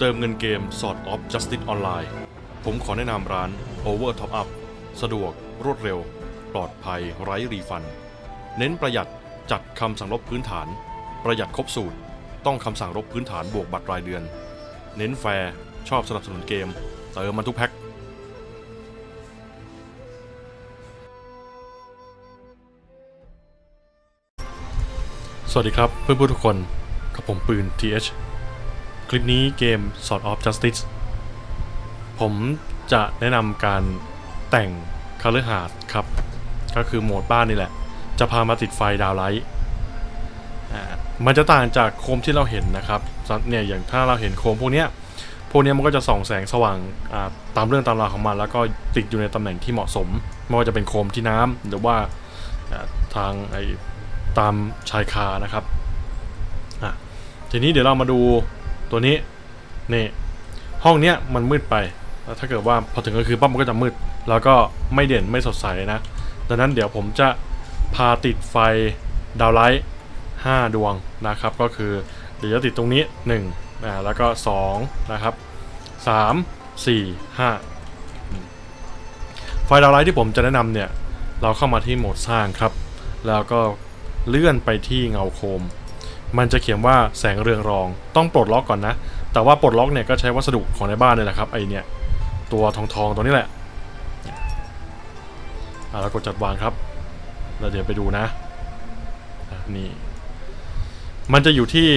เติมเงินเกม Sword of Justice Online ผมขอแนะนำร้าน Over Top Up สะดวก รวดเร็ว ปลอดภัย ไร้รีฟัน เน้นประหยัดจัดคำสั่งลบพื้นฐาน ประหยัดครบสูตร ต้องคำสั่งลบพื้นฐานบวกบัตรรายเดือน เน้นแฟร์ชอบสนับสนุนเกม เติมมันทุกแพ็คสวัสดีครับเพื่อนๆทุกคนกับผมปืน TH คลิปนี้เกม Sword of Justice ผมจะแนะนำการแต่งคาลหาดครับ ก็คือโหมดบ้านนี่แหละ จะพามาติดไฟดาวไลท์อ่ามันจะต่างจากโคมที่เราเห็นนะครับเนี่ยอย่างถ้าเราเห็นโคมพวกเนี้ยพวกเนี้ยมันก็จะส่องแสงสว่างอ่าตามเรื่องตามราวของมัน แล้วก็ติดอยู่ในตำแหน่งที่เหมาะสม ไม่ว่าจะเป็นโคมที่น้ำหรือว่าาทางไอตามชายคานะครับอะทีนี้เดี๋ยวเรามาดู ตัวนี้นี่ห้องเนี้ยมันมืดไปแล้วถ้าเกิดว่าพอถึงกลางคืนปั๊บมันก็จะมืด แล้วก็ไม่เด่นไม่สดใสนะ ดังนั้นเดี๋ยวผมจะพาติดไฟดาวไลท์5ดวงนะครับ ก็คือเดี๋ยวจะติดตรงนี้1อ่าแล้วก็2นะครับ3 4 5 ไฟดาวไลท์ที่ผมจะแนะนำเนี่ย เราเข้ามาที่โหมดสร้างครับ แล้วก็เลื่อนไปที่เงาโคม มันจะเขียนว่าแสงเรืองรอง ต้องปลดล็อกก่อนนะ แต่ว่าปลดล็อกเนี่ยก็ใช้วัสดุของในบ้านเนี่ยแหละครับไอเนี่ยตัวทองทองตัวนี้แหละอะเรากดจัดวางครับเราเดี๋ยวไปดูนะอะนี่มันจะอยู่ที่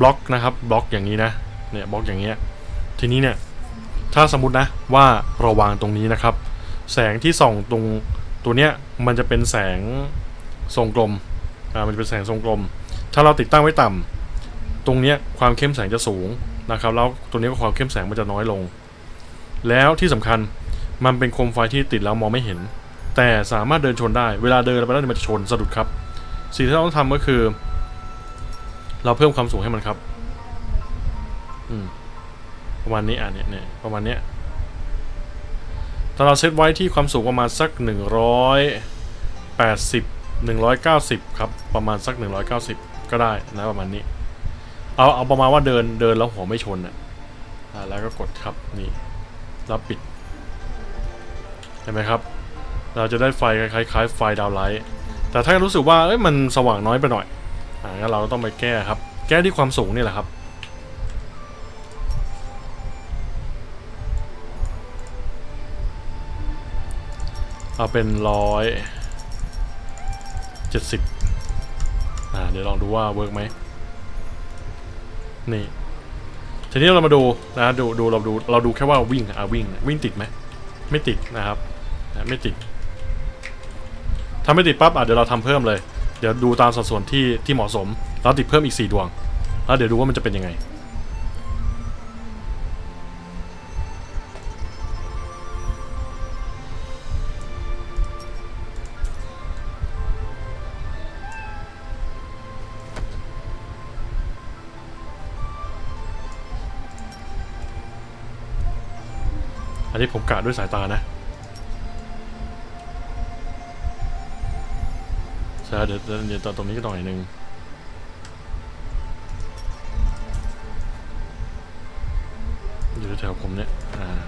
บล็อกนะครับบล็อกอย่างนี้นะเนี่ยบล็อกอย่างเงี้ยทีนี้เนี่ยถ้าสมมตินะว่าเราวางตรงนี้นะครับ แสงที่ส่องตรงตัวเนี้ยมันจะเป็นแสงทรงกลมอ่ามันจะเป็นแสงทรงกลม ถ้าเราติดตั้งไว้ต่ำ ตรงนี้ความเข้มแสงจะสูงนะครับ แล้วตัวนี้ก็ความเข้มแสงมันจะน้อยลง แล้วที่สำคัญมันเป็นโคมไฟที่ติดแล้วมองไม่เห็น แต่สามารถเดินชนได้ เวลาเดินไปแล้วมันจะชนสะดุดครับ สิ่งที่เราต้องทำก็คือ เราเพิ่มความสูงให้มันครับประมาณนี้อะเนี่ยเนี่ยประมาณเนี้ยถ้าเราเซตไว้ที่ความสูงประมาณสักหนึ่งร้อยแปดสิบ 190 ครับ ประมาณสัก 190 ก็ได้นะประมาณนี้ เอาเอาประมาณว่าเดินเดินแล้วหัวไม่ชนอะอ่าแล้วก็กดครับนี่แล้วปิด เห็นไหมครับ เราจะได้ไฟคล้ายๆ ไฟดาวไลท์แต่ถ้ารู้สึกว่าเอ้ยมันสว่างน้อยไปหน่อยอ่างั้นเราต้องไปแก้ครับ แก้ที่ความสูงนี่แหละครับเอาเป็นร้อย เจ็ดสิบอ่าเดี๋ยวลองดูว่าเวิร์กไหมนี่ทีนี้เรามาดูนะดูดูเราดูเราดูแค่ว่าวิ่งอะวิ่งวิ่งติดไหมไม่ติดนะครับนะไม่ติดถ้าไม่ติดปั๊บอะเดี๋ยวเราทำเพิ่มเลย เดี๋ยวดูตามสัดส่วนที่ที่เหมาะสม แล้วติดเพิ่มอีก 4 ดวง แล้วเดี๋ยวดูว่ามันจะเป็นยังไง อันนี้ผมกะด้วยสายตานะใช่เดี๋ยวเดี๋ยวตรงนี้ก็ต้องหน่อยหนึ่งอยู่แถวผมเนี่ย อ่า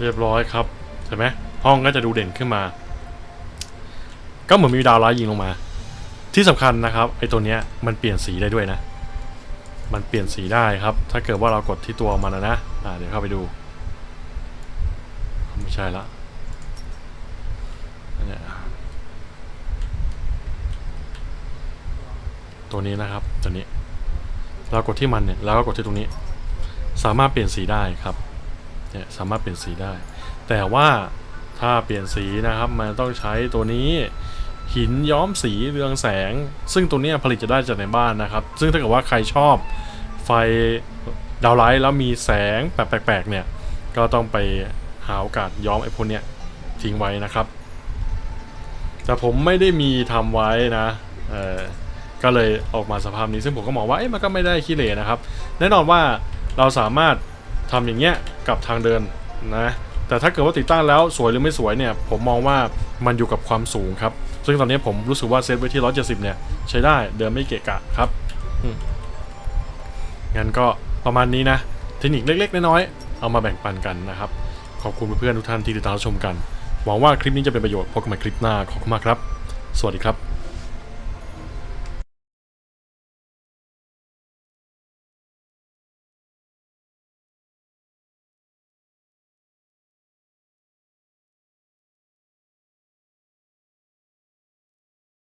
เรียบร้อยครับเห็นไหมห้องก็จะดูเด่นขึ้นมา ก็เหมือนมีดาวร้ายยิงลงมา ที่สำคัญนะครับไอ้ตัวเนี้ยมันเปลี่ยนสีได้ด้วยนะ มันเปลี่ยนสีได้ครับ ถ้าเกิดว่าเรากดที่ตัวมันนะนะอ่าเดี๋ยวเข้าไปดู ไม่ใช่ละอันเนี้ยตัวนี้นะครับตัวนี้ เรากดที่มันเนี่ย แล้วก็กดที่ตรงนี้ สามารถเปลี่ยนสีได้ครับ เนี่ยสามารถเปลี่ยนสีได้ แต่ว่าถ้าเปลี่ยนสีนะครับ มันต้องใช้ตัวนี้หินย้อมสีเรืองแสง ซึ่งตัวนี้ผลิตจะได้จากในบ้านนะครับ ซึ่งถ้าเกิดว่าใครชอบไฟดาวไลท์แล้วมีแสงแปลกๆเนี่ย ก็ต้องไปหาโอกาสย้อมไอ้พวกเนี้ยทิ้งไว้นะครับ แต่ผมไม่ได้มีทำไว้นะเออก็เลยออกมาสภาพนี้ซึ่งผมก็มองว่าเอ๊ะมันก็ไม่ได้ขี้เหร่นะครับ แน่นอนว่าเราสามารถ ทำอย่างเงี้ยกับทางเดินนะแต่ถ้าเกิดว่าติดตั้งแล้วสวยหรือไม่สวยเนี่ยผมมองว่ามันอยู่กับความสูงครับ ซึ่งตอนนี้ผมรู้สึกว่าเซตไว้ที่ 170 เนี่ย ใช้ได้เดินไม่เกะกะครับงั้นก็ประมาณนี้นะ เทคนิคเล็กๆ น้อยๆ เอามาแบ่งปันกันนะครับ ขอบคุณเพื่อนๆทุกท่านที่ติดตามรับชมกัน หวังว่าคลิปนี้จะเป็นประโยชน์พบกันใหม่คลิปหน้าขอบคุณมากครับ สวัสดีครับ